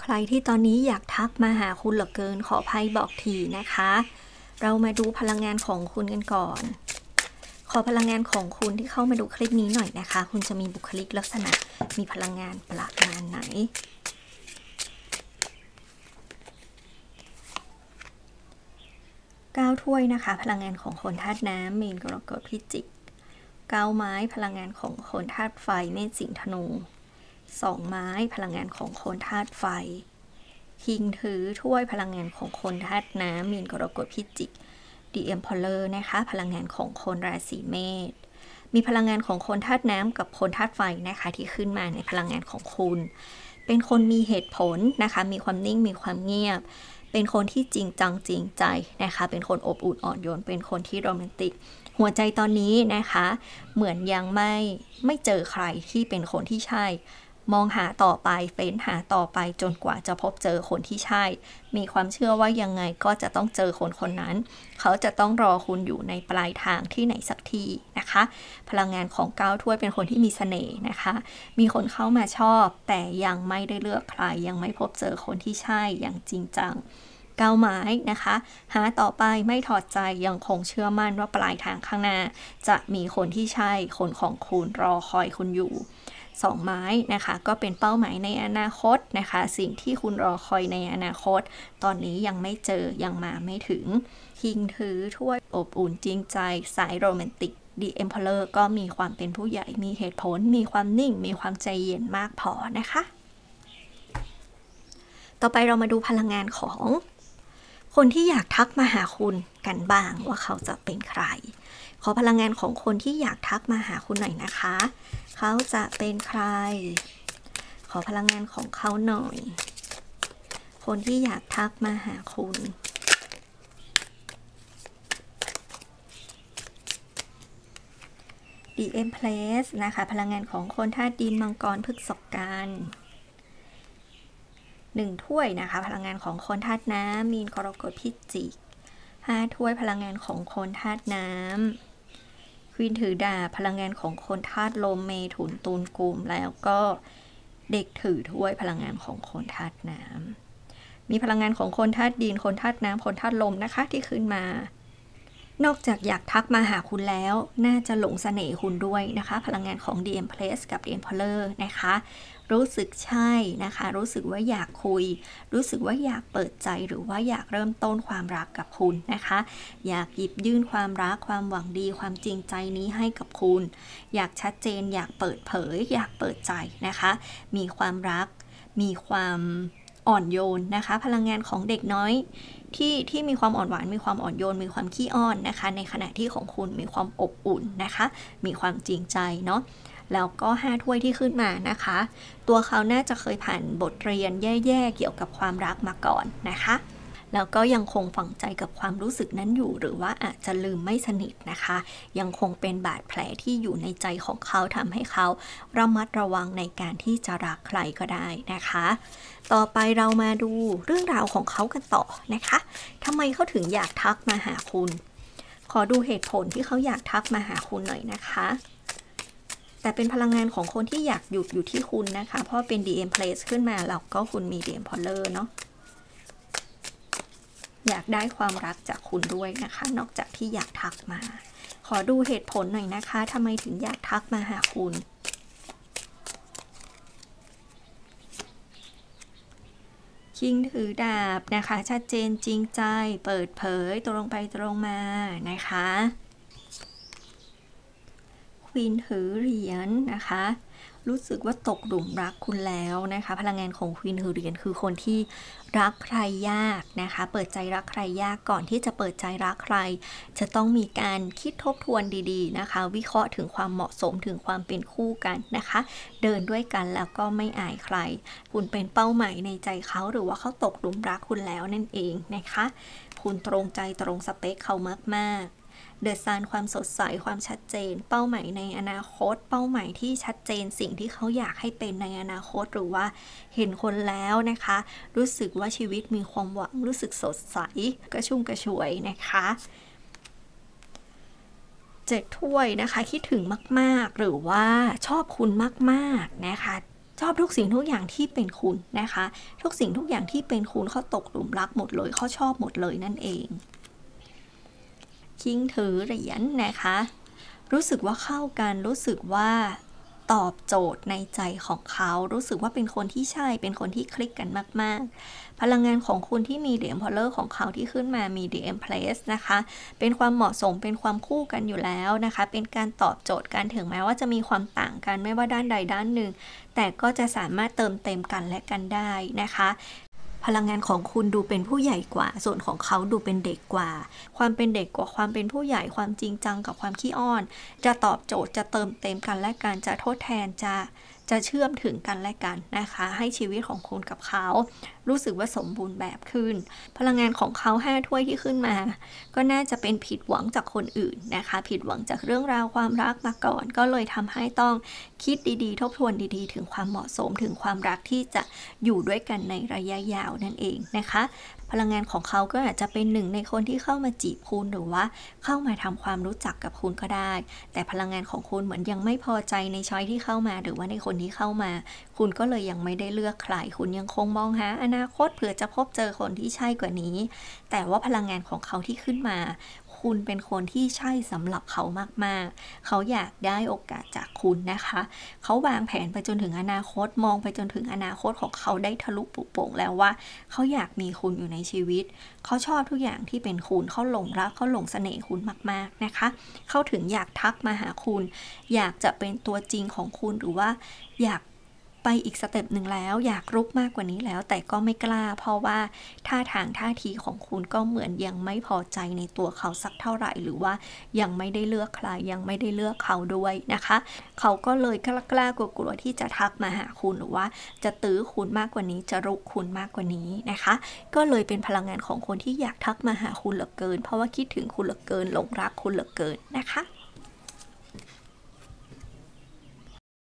ใครที่ตอนนี้อยากทักมาหาคุณเหลือเกินขอภัยบอกทีนะคะ เรามาดูพลังงานของคุณกันก่อน ขอพลังงานของคุณที่เข้ามาดูคลิปนี้หน่อยนะคะ คุณจะมีบุคลิกลักษณะ มีพลังงานประมาณไหน ก้าวถ้วยนะคะ พลังงานของคนธาตุน้ำมีนกรกฎพิจิกก้าวไม้พลังงานของคนธาตุไฟเมษสิงธนู สองไม้พลังงานของคนธาตุไฟคิงถือถ้วยพลังงานของคนธาตุน้ำมีนกรกฎพิจิกดีเอ็มพอลเลอร์นะคะ พลังงานของคนราศีเมษมีพลังงานของคนธาตุน้ำกับคนธาตุไฟนะคะ ที่ขึ้นมาในพลังงานของคุณ เป็นคนมีเหตุผลนะคะ มีความนิ่งมีความเงียบ เป็นคนที่จริงจังจริงใจนะคะ เป็นคนอบอุ่นอ่อนโยน เป็นคนที่โรแมนติก หัวใจตอนนี้นะคะ เหมือนยังไม่ไม่เจอใครที่เป็นคนที่ใช่ มองหาต่อไปเฟ้นหาต่อไปจนกว่าจะพบเจอคนที่ใช่ มีความเชื่อว่ายังไงก็จะต้องเจอคนคนนั้น เขาจะต้องรอคุณอยู่ในปลายทางที่ไหนสักทีนะคะ พลังงานของก้าวถ้วยเป็นคนที่มีเสน่ห์นะคะ มีคนเข้ามาชอบ แต่ยังไม่ได้เลือกใคร ยังไม่พบเจอคนที่ใช่อย่างจริงจังเก้าวไม้นะคะ หาต่อไปไม่ถอดใจยังคงเชื่อมั่นว่าปลายทางข้างหน้า จะมีคนที่ใช่คนของคุณรอคอยคุณอยู่สองไม้นะคะ ก็เป็นเป้าหมายในอนาคตนะคะ สิ่งที่คุณรอคอยในอนาคต ตอนนี้ยังไม่เจอยังมาไม่ถึงคิงถือถ้วยอบอุ่นจริงใจสายโรแมนติกดีเอ็มพลเลอร์ก็มีความเป็นผู้ใหญ่มีเหตุผล มีความนิ่ง มีความใจเย็นมากพอนะคะ ต่อไปเรามาดูพลังงานของ คนที่อยากทักมาหาคุณกันบ้างว่าเขาจะเป็นใคร ขอพลังงานของคนที่อยากทักมาหาคุณหน่อยนะคะ เขาจะเป็นใคร ขอพลังงานของเขาหน่อย คนที่อยากทักมาหาคุณ DM Place นะคะ พลังงานของคนธาตุดินมังกรพฤกษกัน หนึ่งถ้วยนะคะ พลังงานของคนธาตุน้ำมีนกรกฎพิจิกห้าถ้วยพลังงานของคนธาตุน้ำควีนถือดาบพลังงานของคนธาตุลมเมถุนตูนกลุ่มแล้วก็เด็กถือถ้วยพลังงานของคนธาตุน้ำมีพลังงานของคนธาตุดินคนธาตุน้ำคนธาตุลมนะคะที่ขึ้นมา นอกจากอยากทักมาหาคุณแล้ว น่าจะหลงเสน่ห์คุณด้วยนะคะ พลังงานของ DM Place กับ DM Polar นะคะ รู้สึกใช่นะคะ รู้สึกว่าอยากคุย รู้สึกว่าอยากเปิดใจหรือว่าอยากเริ่มต้นความรักกับคุณนะคะ อยากหยิบยื่นความรักความหวังดีความจริงใจนี้ให้กับคุณ อยากชัดเจน อยากเปิดเผย อยากเปิดใจนะคะ มีความรัก มีความอ่อนโยนนะคะ พลังงานของเด็กน้อย ที่ที่มีความอ่อนหวาน มีความอ่อนโยน มีความขี้อ้อนนะคะ ในขณะที่ของคุณมีความอบอุ่นนะคะ มีความจริงใจเนาะแล้วก็ห้าถ้วยที่ขึ้นมานะคะ ตัวเขาน่าจะเคยผ่านบทเรียนแย่ๆ เกี่ยวกับความรักมาก่อนนะคะ แล้วก็ยังคงฝังใจกับความรู้สึกนั้นอยู่ หรือว่าอาจจะลืมไม่สนิทนะคะ ยังคงเป็นบาดแผลที่อยู่ในใจของเขาทำให้เขาระมัดระวังในการที่จะรักใครก็ได้นะคะ ต่อไปเรามาดูเรื่องราวของเขากันต่อนะคะทำไมเขาถึงอยากทักมาหาคุณ ขอดูเหตุผลที่เขาอยากทักมาหาคุณหน่อยนะคะแต่เป็นพลังงานของคนที่อยากหยุดอยู่ที่คุณนะคะ เพราะเป็น DM Place ขึ้นมาแล้วก็คุณมี DM Polar เนาะ อยากได้ความรักจากคุณด้วยนะคะ นอกจากที่อยากทักมา ขอดูเหตุผลหน่อยนะคะทำไมถึงอยากทักมาหาคุณคิงถือดาบนะคะ ชัดเจนจริงใจเปิดเผยตรงไปตรงมานะคะควีนถือเหรียญนะคะ รู้สึกว่าตกหลุมรักคุณแล้วนะคะ พลังงานของควีนถือเรียญคือคนที่รักใครยากนะคะ เปิดใจรักใครยากก่อนที่จะเปิดใจรักใคร จะต้องมีการคิดทบทวนดีๆนะคะ วิเคราะห์ถึงความเหมาะสมถึงความเป็นคู่กันนะคะ เดินด้วยกันแล้วก็ไม่อายใคร คุณเป็นเป้าหมายในใจเขาหรือว่าเขาตกหลุมรักคุณแล้วนั่นเองนะคะ คุณตรงใจตรงสเปคเขามากๆ เดอะซันความสดใสความชัดเจน เป้าหมายในอนาคต เป้าหมายที่ชัดเจนสิ่งที่เขาอยากให้เป็นในอนาคตหรือว่าเห็นคนแล้วนะคะ รู้สึกว่าชีวิตมีความหวังรู้สึกสดใส กระชุ่มกระชวยนะคะเจ็ดถ้วยนะคะคิดถึงมาก ๆ หรือว่าชอบคุณมาก ๆ นะคะชอบทุกสิ่งทุกอย่างที่เป็นคุณนะคะ ทุกสิ่งทุกอย่างที่เป็นคุณเขาตกหลุมรักหมดเลยเขาชอบหมดเลยนั่นเอง คิงถือเหรียญนะคะ รู้สึกว่าเข้ากันรู้สึกว่าตอบโจทย์ในใจของเขา รู้สึกว่าเป็นคนที่ใช่ เป็นคนที่คลิกกันมาก ๆ พลังงานของคุณที่มีเดียมพอลเลอร์ของเขาที่ขึ้นมามีเดียมเพลสนะคะ เป็นความเหมาะสม เป็นความคู่กันอยู่แล้วนะคะ เป็นการตอบโจทย์กันถึงแม้ว่าจะมีความต่างกันไม่ว่าด้านใดด้านหนึ่ง แต่ก็จะสามารถเติมเต็มกันและกันได้นะคะ พลังงานของคุณดูเป็นผู้ใหญ่กว่า ส่วนของเขาดูเป็นเด็กกว่า ความเป็นเด็กกว่าความเป็นผู้ใหญ่ความจริงจังกับความขี้อ้อน จะตอบโจทย์จะเติมเต็มกันและการจะทดแทนจะ จะเชื่อมถึงกันและกันนะคะ ให้ชีวิตของคุณกับเขา รู้สึกว่าสมบูรณ์แบบขึ้น พลังงานของเขาห้าถ้วยที่ขึ้นมา ก็น่าจะเป็นผิดหวังจากคนอื่นนะคะ ผิดหวังจากเรื่องราวความรักมาก่อน ก็เลยทำให้ต้องคิดดีๆ ทบทวนดีๆ ถึงความเหมาะสมถึงความรักที่จะอยู่ด้วยกันในระยะยาวนั่นเองนะคะ พลังงานของเขาก็อาจจะเป็นหนึ่งในคนที่เข้ามาจีบคุณหรือว่าเข้ามาทำความรู้จักกับคุณก็ได้ แต่พลังงานของคุณเหมือนยังไม่พอใจในช้อยที่เข้ามา หรือว่าในคนที่เข้ามา คุณก็เลยยังไม่ได้เลือกใครคุณยังคงมองหาอนาคตเผื่อจะพบเจอคนที่ใช่กว่านี้ แต่ว่าพลังงานของเขาที่ขึ้นมา คุณเป็นคนที่ใช่สำหรับเขามากๆ เขาอยากได้โอกาสจากคุณนะคะ เขาวางแผนไปจนถึงอนาคตมองไปจนถึงอนาคตของเขาได้ทะลุปุโป่งแล้วว่า เขาอยากมีคุณอยู่ในชีวิต เขาชอบทุกอย่างที่เป็นคุณเขาหลงรักเขาหลงเสน่ห์คุณมากๆนะคะ เขาถึงอยากทักมาหาคุณ อยากจะเป็นตัวจริงของคุณหรือว่าอยาก ไปอีกสเต็ปหนึ่งแล้ว อยากรุกมากกว่านี้แล้ว แต่ก็ไม่กล้า เพราะว่าท่าทางท่าทีของคุณก็เหมือนยังไม่พอใจในตัวเขาสักเท่าไหร่ หรือว่ายังไม่ได้เลือกใครยังไม่ได้เลือกเขาด้วยนะคะ เขาก็เลยกล้ากล้ากลัวๆที่จะทักมาหาคุณหรือว่า จะตื้อคุณมากกว่านี้จะรุกคุณมากกว่านี้นะคะ ก็เลยเป็นพลังงานของคนที่อยากทักมาหาคุณเหลือเกิน เพราะว่าคิดถึงคุณเหลือเกินหลงรักคุณเหลือเกินนะคะ